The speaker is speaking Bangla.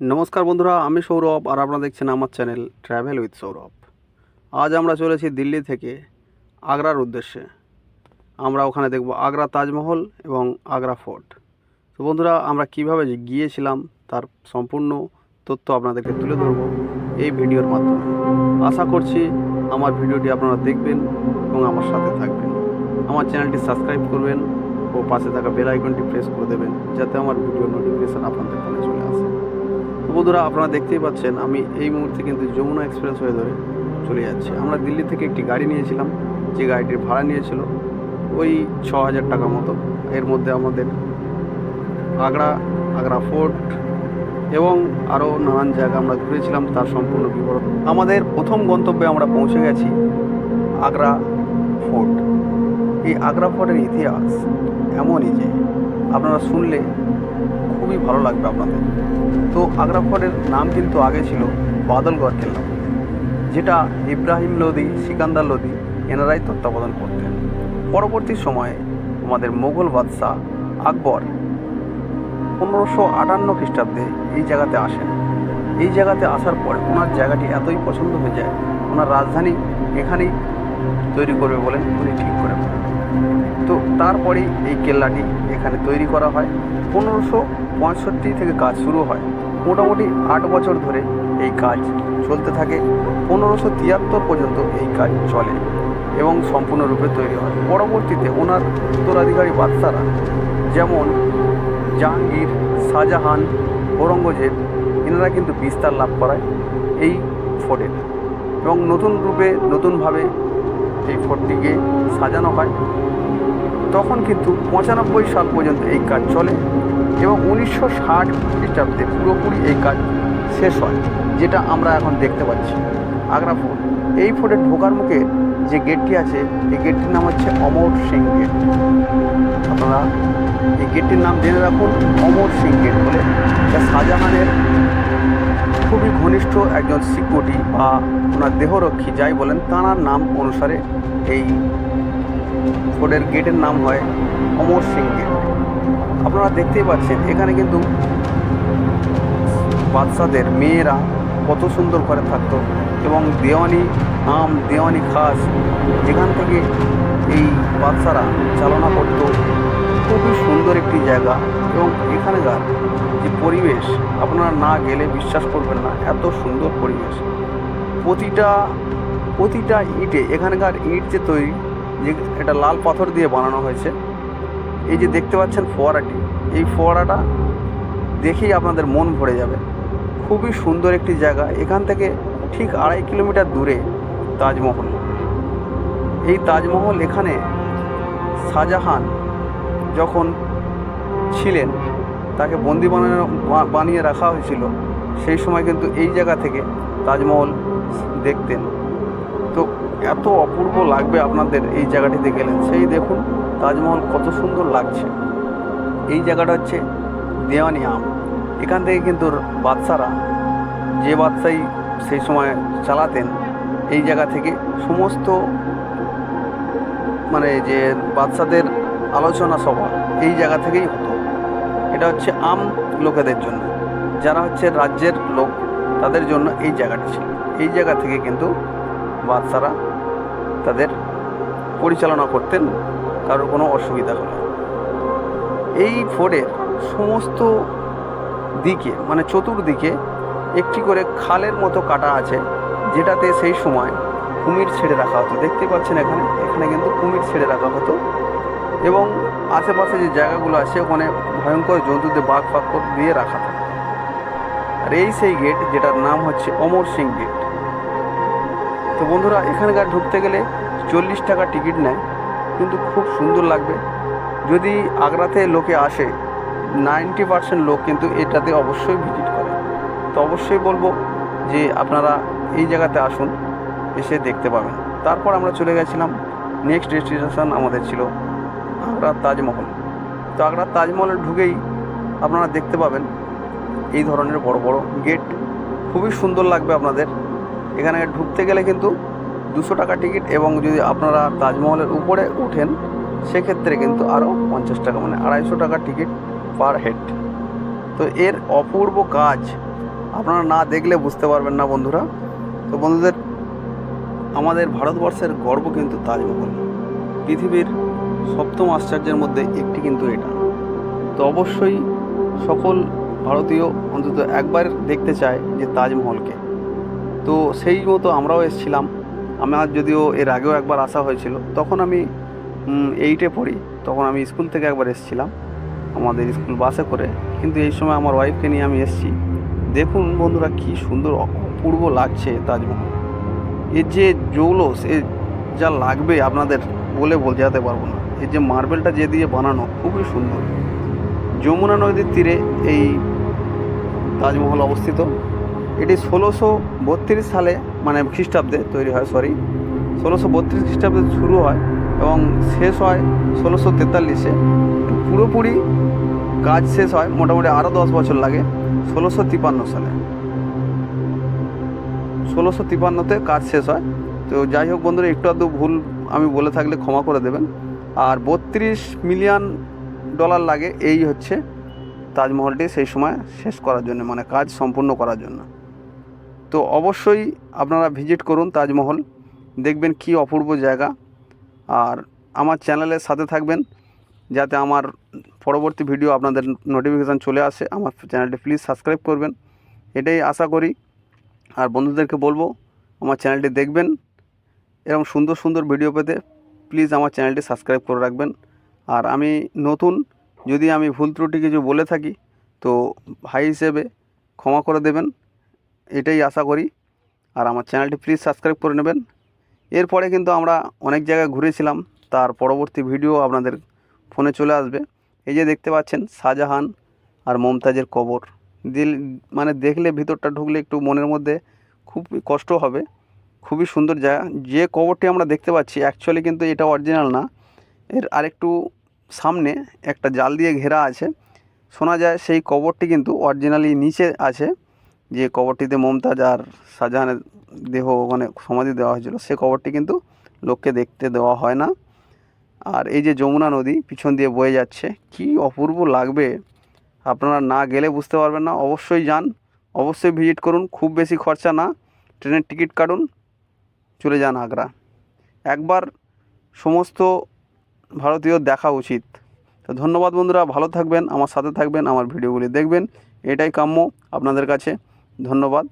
নমস্কার বন্ধুরা, আমি সৌরভ আর আপনারা দেখছেন আমার চ্যানেল ট্র্যাভেল উইথ সৌরভ। আজ আমরা চলেছি দিল্লি থেকে আগ্রার উদ্দেশ্যে। আমরা ওখানে দেখব আগ্রা তাজমহল এবং আগ্রা ফোর্ট। তো বন্ধুরা, আমরা কীভাবে গিয়েছিলাম তার সম্পূর্ণ তথ্য আপনাদেরকে তুলে ধরবো এই ভিডিওর মাধ্যমে। আশা করছি আমার ভিডিওটি আপনারা দেখবেন এবং আমার সাথে থাকবেন। আমার চ্যানেলটি সাবস্ক্রাইব করবেন ও পাশে থাকা বেল আইকনটি প্রেস করে দেবেন যাতে আমার ভিডিও নোটিফিকেশান আপনাদের ফোনে চলে বন্ধুরা, আপনারা দেখতেই পাচ্ছেন, আমি এই মুহূর্তে কিন্তু যমুনা এক্সপ্রেস হয়ে ধরে চলে যাচ্ছি। আমরা দিল্লি থেকে একটি গাড়ি নিয়েছিলাম, যে গাড়িটির ভাড়া নিয়েছিল ওই ছ হাজার টাকা মতো। এর মধ্যে আমাদের আগ্রা আগ্রা ফোর্ট এবং আরও নানান জায়গা আমরা ঘুরেছিলাম, তার সম্পূর্ণ বিবরণ। আমাদের প্রথম গন্তব্যে আমরা পৌঁছে গেছি আগ্রা ফোর্ট। এই আগ্রা ফোর্টের ইতিহাস এমনই যে আপনারা শুনলে খুবই ভালো লাগবে আপনাদের। তো আগ্রা ফোর্টের নাম কিন্তু আগে ছিল বাদলগড় কেল্লা, যেটা ইব্রাহিম লোদি, সিকান্দার লোদি এনারাই তত্ত্বাবধান করতেন। পরবর্তী সময়ে আমাদের মোগল বাদশাহ আকবর পনেরোশো আটান্ন খ্রিস্টাব্দে এই জায়গাতে আসেন। এই জায়গাতে আসার পর ওনার জায়গাটি এতই পছন্দ হয়ে যায়, ওনার রাজধানী এখানেই তৈরি করবে বলেন উনি ঠিক করে তো তারপরেই এই কেল্লাটি এখানে তৈরি করা হয়। পনেরোশো পঁয়ষট্টি থেকে কাজ শুরু হয়। মোটামুটি আট বছর ধরে এই কাজ চলতে থাকে। পনেরোশো তিয়াত্তর পর্যন্ত এই কাজ চলে এবং সম্পূর্ণরূপে তৈরি হয়। পরবর্তীতে ওনার উত্তরাধিকারী বাদশারা যেমন জাহাঙ্গীর, শাহজাহান, ঔরঙ্গজেব, এনারা কিন্তু বিস্তার লাভ করায় এই ফোর্টের এবং নতুন রূপে, নতুনভাবে এই ফোর্টটিকে সাজানো হয়। তখন কিন্তু পঁচানব্বই সাল পর্যন্ত এই কাজ চলে। এবং উনিশশো ষাট খ্রিস্টাব্দে পুরোপুরি এই কাজ শেষ হয়, যেটা আমরা এখন দেখতে পাচ্ছি। আগ্রা ফোর্ট। এই ফোর্টের ঢোকার মুখে যে গেটটি আছে, এই গেটটির নাম হচ্ছে অমর সিং গেট। আপনারা এই গেটটির নাম জেনে রাখুন, অমর সিং গেট বলে। যা শাহজাহানের খুবই ঘনিষ্ঠ একজন সিকিউরিটি বা ওনার দেহরক্ষী, যাই বলেন, তাঁর নাম অনুসারে এই ফোর্টের গেটের নাম হয় অমর সিং গেট। আপনারা দেখতেই পাচ্ছেন, এখানে কিন্তু বাদশাদের মেয়েরা কত সুন্দর করে থাকতো এবং দেওয়ানি আম দেওয়ানি খাস যেখান থেকে এই বাদশারা চালনা করতো। খুবই সুন্দর একটি জায়গা এবং এখানকার যে পরিবেশ, আপনারা না গেলে বিশ্বাস করবেন না, এত সুন্দর পরিবেশ। প্রতিটা প্রতিটা ইটে, এখানকার ইট যে তৈরি, যে এটা লাল পাথর দিয়ে বানানো হয়েছে এই যে দেখতে পাচ্ছেন ফোয়ারাটি, এই ফোয়ারাটা দেখেই আপনাদের মন ভরে যাবে। খুবই সুন্দর একটি জায়গা। এখান থেকে ঠিক আড়াই কিলোমিটার দূরে তাজমহল। এই তাজমহল এখানে শাহজাহান যখন ছিলেন, তাকে বন্দি বানানো বানিয়ে রাখা হয়েছিল, সেই সময় কিন্তু এই জায়গা থেকে তাজমহল দেখতেন। তো এত অপূর্ব লাগবে আপনাদের এই জায়গাটিতে গেলেন সেই দেখুন তাজমহল কত সুন্দর লাগছে। এই জায়গাটা হচ্ছে দেওয়ানি আম। এখান থেকে কিন্তু বাদশারা যে বাদশাই সেই সময় চালাতেন, এই জায়গা থেকে সমস্ত মানে যে বাদশাদের আলোচনা সভা এই জায়গা থেকেই হতো। এটা হচ্ছে আম লোকেদের জন্য। যারা হচ্ছে রাজ্যের লোক, তাদের জন্য এই জায়গাটি ছিল। এই জায়গা থেকে কিন্তু বাদশারা তাদের পরিচালনা করতেন কারোর কোনো অসুবিধা হলে এই ফোর্টের সমস্ত দিকে মানে চতুর্দিকে একটি করে খালের মতো কাটা আছে, যেটাতে সেই সময় কুমির ছেড়ে রাখা হতো। দেখতে পাচ্ছেন এখানে এখানে কিন্তু কুমির ছেড়ে রাখা হতো। এবং আশেপাশে যে জায়গাগুলো আছে, ওখানে ভয়ঙ্কর জন্তুদের বাঘ ফাঁক দিয়ে রাখা থাকে। আর এই সেই গেট, যেটার নাম হচ্ছে অমর সিং গেট। তো বন্ধুরা, এখানকার ঢুকতে গেলে চল্লিশ টাকা টিকিট নেয়। কিন্তু খুব সুন্দর লাগবে। যদি আগ্রাতে লোকে আসে, নাইনটি পার্সেন্ট লোক কিন্তু এটাতে অবশ্যই ভিজিট করে। তো অবশ্যই বলব যে আপনারা এই জায়গাতে আসুন, এসে দেখতে পাবেন। তারপর আমরা চলে গেছিলাম নেক্সট ডেস্টিনেশন আমাদের ছিল আগ্রার তাজমহল। তো আগ্রার তাজমহলে ঢুকেই আপনারা দেখতে পাবেন এই ধরনের বড় বড় গেট খুবই সুন্দর লাগবে আপনাদের। এখানে ঢুকতে গেলে কিন্তু দুশো টাকা টিকিট এবং যদি আপনারা তাজমহলের উপরে উঠেন, সেক্ষেত্রে কিন্তু আরও পঞ্চাশ টাকা মানে আড়াইশো টাকা টিকিট পার হেড। তো এর অপূর্ব কাজ আপনারা না দেখলে বুঝতে পারবেন না বন্ধুরা। তো বন্ধুদের, আমাদের ভারতবর্ষের গর্ব কিন্তু তাজমহল। পৃথিবীর সপ্তম আশ্চর্যের মধ্যে একটি কিন্তু এটা। তো অবশ্যই সকল ভারতীয় অন্তত একবার দেখতে চায় যে তাজমহলকে। তো সেই মতো আমরাও এসেছিলাম। আমার যদিও এর আগেও একবার আসা হয়েছিল, তখন আমি এইটে পড়ি, তখন আমি স্কুল থেকে একবার এসেছিলাম, আমাদের স্কুল বাসে করে, কিন্তু এই সময় আমার ওয়াইফকে নিয়ে আমি এসেছি। দেখুন বন্ধুরা কি সুন্দর, অপূর্ব লাগছে তাজমহল এর যে জৌলস, এর যা লাগবে আপনাদের বলে বোঝাতে পারব না। এর যে মার্বেলটা যে দিয়ে বানানো, খুবই সুন্দর। যমুনা নদীর তীরে এই তাজমহল অবস্থিত। এটি ষোলোশো বত্রিশ সালে মানে খ্রিস্টাব্দে তৈরি হয় সরি ষোলোশো বত্রিশ খ্রিস্টাব্দে শুরু হয় এবং শেষ হয় ষোলোশো তেতাল্লিশে। পুরোপুরি কাজ শেষ হয় মোটামুটি আরও দশ বছর লাগে, ষোলোশো তিপান্ন সালে। ষোলোশো তিপান্নতে কাজ শেষ হয়। তো যাই হোক বন্ধুরা, একটু আধটু ভুল আমি বলে থাকলে ক্ষমা করে দেবেন। আর বত্রিশ মিলিয়ন ডলার লাগে, এই হচ্ছে তাজমহলটি সেই সময় শেষ করার জন্য মানে কাজ সম্পূর্ণ করার জন্য। তো অবশ্যই আপনারা ভিজিট করুন তাজমহল, দেখবেন কি অপূর্ব জায়গা। আর আমার চ্যানেলের সাথে থাকবেন, যাতে আমার পরবর্তী ভিডিও আপনাদের নোটিফিকেশান চলে আসে। আমার চ্যানেলটি প্লিজ সাবস্ক্রাইব করবেন, এটাই আশা করি। আর বন্ধুদেরকে বলব, আমার চ্যানেলটি দেখবেন, এরকম সুন্দর সুন্দর ভিডিও পেতে প্লিজ আমার চ্যানেলটি সাবস্ক্রাইব করে রাখবেন। আর আমি নতুন, যদি আমি ভুল ত্রুটি কিছু বলে থাকি, তো ভাই হিসেবে ক্ষমা করে দেবেন। এটাই আশা করি। আর আমার চ্যানেলটি প্লিজ সাবস্ক্রাইব করে নেবেন। এরপরে কিন্তু আমরা অনেক জায়গায় ঘুরেছিলাম, তার পরবর্তী ভিডিও আপনাদের ফোনে চলে আসবে। এই যে দেখতে পাচ্ছেন, শাহজাহান আর মমতাজের কবর। দিল মানে দেখলে ভিতরটা ঢুকলে একটু মনের মধ্যে খুব কষ্ট হবে। খুবই সুন্দর জায়গা। যে কবরটি আমরা দেখতে পাচ্ছি অ্যাকচুয়ালি কিন্তু এটা অরিজিনাল না। এর আরেকটু সামনে একটা জাল দিয়ে ঘেরা আছে। শোনা যায় সেই কবরটি কিন্তু অরিজিনালি নিচে আছে। যে কবরটিতে মমতাজ আর শাহজাহানের দেহ ওখানে সমাধি দেওয়া হয়েছিল, সে কবরটি কিন্তু লোককে দেখতে দেওয়া হয় না। আর এই যে যমুনা নদী পিছন দিয়ে বয়ে যাচ্ছে, কি অপূর্ব লাগবে? আপনারা না গেলে বুঝতে পারবেন না, অবশ্যই যান। অবশ্যই ভিজিট করুন, খুব বেশি খরচা না। ট্রেনের টিকিট কাটুন, চলে যান আগ্রা। একবার সমস্ত ভারতীয় দেখা উচিত। তো ধন্যবাদ বন্ধুরা, ভালো থাকবেন, আমার সাথে থাকবেন, আমার ভিডিওগুলি দেখবেন, এটাই কাম্য আপনাদের কাছে। ধন্যবাদ।